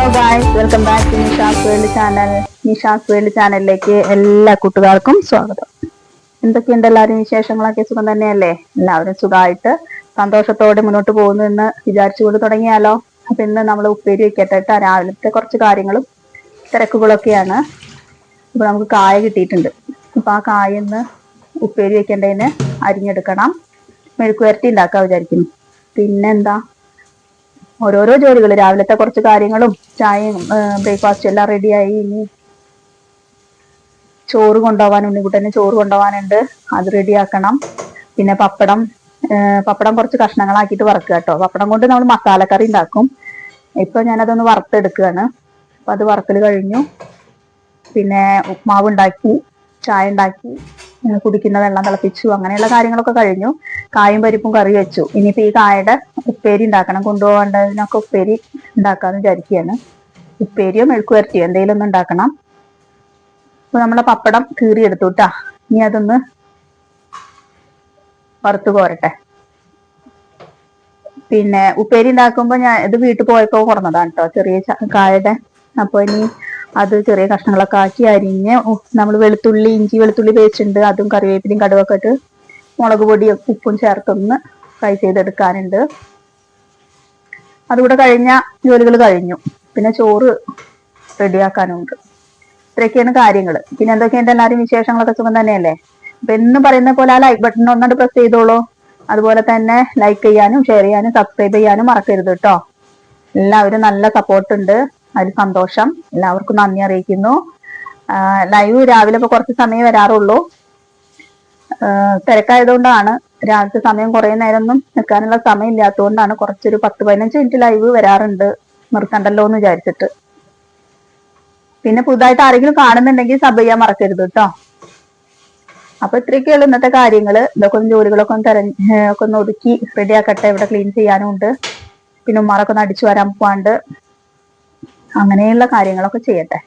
Welcome back to Nisha's world channel Nisha's world ചാനലിലേക്ക് എല്ലാ കൂട്ടുകാർക്കും സ്വാഗതം. എന്തൊക്കെയുണ്ട് എല്ലാവരും വിശേഷങ്ങളൊക്കെ? സുഖം തന്നെയല്ലേ? എല്ലാവരും സുഖമായിട്ട് സന്തോഷത്തോടെ മുന്നോട്ട് പോകുന്നു എന്ന് വിചാരിച്ചുകൊണ്ട് തുടങ്ങിയാലോ? അപ്പൊ ഇന്ന് നമ്മൾ ഉപ്പേരി വെക്കട്ടെ ട്ടാ. രാവിലത്തെ കുറച്ച് കാര്യങ്ങളും തിരക്കുകളൊക്കെയാണ്. ഇപ്പൊ നമുക്ക് കായ കിട്ടിയിട്ടുണ്ട്. അപ്പൊ ആ കായ ഇന്ന് ഉപ്പേരി വെക്കേണ്ടതിന് അരിഞ്ഞെടുക്കണം. മെഴുക്കുവരട്ടി ഉണ്ടാക്കാൻ വിചാരിക്കുന്നു. പിന്നെന്താ? ഓരോരോ ജോലികൾ രാവിലത്തെ കുറച്ച് കാര്യങ്ങളും ചായയും ബ്രേക്ക്ഫാസ്റ്റും എല്ലാം റെഡിയായി. ഇനി ചോറ് കൊണ്ടുപോകാൻ ഉണ്ണിക്കുട്ടന് ചോറ് കൊണ്ടുപോകാനുണ്ട്. അത് റെഡിയാക്കണം. പിന്നെ പപ്പടം പപ്പടം കുറച്ച് കഷ്ണങ്ങളാക്കിയിട്ട് വറക്കുക കേട്ടോ. പപ്പടം കൊണ്ട് നമ്മൾ മസാലക്കറി ഉണ്ടാക്കും. ഇപ്പൊ ഞാനതൊന്ന് വറുത്തെടുക്കുകയാണ്. അപ്പൊ അത് വറക്കൽ കഴിഞ്ഞു. പിന്നെ ഉപ്മാവ് ഉണ്ടാക്കി ചായ ഉണ്ടാക്കി. കുടിക്കുന്ന വെള്ളം തിളപ്പിച്ചു അങ്ങനെയുള്ള കാര്യങ്ങളൊക്കെ കഴിഞ്ഞു. കായും പരിപ്പും കറി വെച്ചു. ഇനിയിപ്പോ ഈ കായുടെ ഉപ്പേരി ഉണ്ടാക്കണം കൊണ്ടുപോകേണ്ടതിനൊക്കെ ഉപ്പേരി ഉണ്ടാക്കാന്ന് വിചാരിക്കുകയാണ്. ഉപ്പേരിയോ മെഴുക്ക് വരട്ടിയോ എന്തെങ്കിലും ഒന്ന് ഉണ്ടാക്കണം. അപ്പൊ നമ്മളെ പപ്പടം കീറി കീറിയെടുത്തു കേട്ടാ ഇനി അതൊന്ന് വറുത്ത് കോരട്ടെ. പിന്നെ ഉപ്പേരി ഉണ്ടാക്കുമ്പോ ഞാൻ ഇത് വീട്ടിൽ പോയപ്പോ കുറഞ്ഞതാണ് കേട്ടോ ചെറിയ കായുടെ. അപ്പൊ ഇനി അത് ചെറിയ കഷ്ണങ്ങളൊക്കെ ആക്കി അരിഞ്ഞ് നമ്മൾ വെളുത്തുള്ളി ഇഞ്ചി വെളുത്തുള്ളി പേസ്റ്റ് ഉണ്ട് അതും കറിവേപ്പിലയും കടുവൊക്കെ ഇട്ട് മുളക് പൊടിയും ഉപ്പും ചേർത്തൊന്ന് ഫ്രൈ ചെയ്തെടുക്കാനുണ്ട്. അതുകൂടെ കഴിഞ്ഞ ജോലികൾ കഴിഞ്ഞു. പിന്നെ ചോറ് റെഡിയാക്കാനുണ്ട്. ഇത്രയൊക്കെയാണ് കാര്യങ്ങൾ പിന്നെ എന്തൊക്കെയുണ്ട് എല്ലാവരും വിശേഷങ്ങളൊക്കെ സുഖം തന്നെയല്ലേ? അപ്പൊ എന്ന് പറയുന്ന പോലെ ആ ലൈക്ക് ബട്ടൺ ഒന്നുകൊണ്ട് പ്രസ് ചെയ്തോളൂ. അതുപോലെ തന്നെ ലൈക്ക് ചെയ്യാനും ഷെയർ ചെയ്യാനും സബ്സ്ക്രൈബ് ചെയ്യാനും മറക്കരുത് കേട്ടോ എല്ലാവരും നല്ല സപ്പോർട്ട് ഉണ്ട്. അതിൽ സന്തോഷം. എല്ലാവർക്കും നന്ദി അറിയിക്കുന്നു. ലൈവ് രാവിലെ ഇപ്പൊ കുറച്ച് സമയം വരാറുള്ളൂ. തിരക്കായതുകൊണ്ടാണ് രാവിലത്തെ സമയം കുറെ നേരം ഒന്നും നിൽക്കാനുള്ള സമയം ഇല്ലാത്തതുകൊണ്ടാണ് കുറച്ചൊരു പത്ത് പതിനഞ്ച് മിനിറ്റ് ലൈവ് വരാറുണ്ട് നിർത്തണ്ടല്ലോ എന്ന് വിചാരിച്ചിട്ട്. പിന്നെ പുതുതായിട്ട് ആരെങ്കിലും കാണുന്നുണ്ടെങ്കിൽ സബ് ചെയ്യാൻ മറക്കരുത് കേട്ടോ അപ്പൊ ഇത്രയൊക്കെയുള്ള ഇന്നത്തെ കാര്യങ്ങൾ ഇതൊക്കെ ഒന്ന് ജോലികളൊക്കെ ഒന്ന് തെരഞ്ഞ് ഒക്കെ ഒന്ന് ഒതുക്കി റെഡി ആക്കട്ടെ. ഇവിടെ ക്ലീൻ ചെയ്യാനും ഉണ്ട് പിന്നെ ഉമ്മാറൊക്കെ ഒന്ന് അടിച്ചു വരാൻ പോവാണ്ട്. അങ്ങനെയുള്ള കാര്യങ്ങളൊക്കെ ചെയ്യട്ടെ.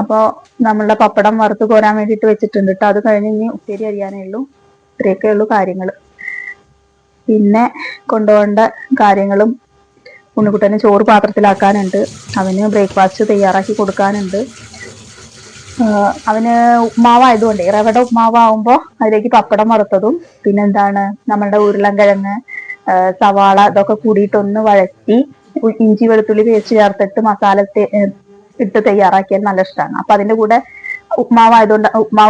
അപ്പോ നമ്മളുടെ പപ്പടം വറുത്ത് കോരാൻ വേണ്ടിയിട്ട് വെച്ചിട്ടുണ്ട് കേട്ടോ അത് കഴിഞ്ഞ് ഇനി ഉപ്പേരി അരിയാനേ ഉള്ളൂ. ഇത്രയൊക്കെ ഉള്ളൂ കാര്യങ്ങൾ പിന്നെ കൊണ്ടുപോകേണ്ട കാര്യങ്ങളും ഉണ്ണിക്കുട്ടനെ ചോറ് പാത്രത്തിലാക്കാനുണ്ട്. അവന് ബ്രേക്ക്ഫാസ്റ്റ് തയ്യാറാക്കി കൊടുക്കാനുണ്ട്. അവന് ഉപ്മാവായതുകൊണ്ട് റവയുടെ ഉപ്മാവാകുമ്പോൾ അതിലേക്ക് പപ്പടം വറുത്തതും പിന്നെന്താണ് നമ്മളുടെ ഉരുളൻകിഴങ്ങ് സവാള ഇതൊക്കെ കൂടിയിട്ട് ഒന്ന് വഴറ്റി ഇഞ്ചി വെളുത്തുള്ളി പേസ്റ്റ് ചേർത്തിട്ട് മസാല ഇട്ട് തയ്യാറാക്കിയാൽ നല്ല ഇഷ്ടമാണ് അപ്പൊ അതിന്റെ കൂടെ ഉപ്മാവായതുകൊണ്ട് ഉപ്മാവ്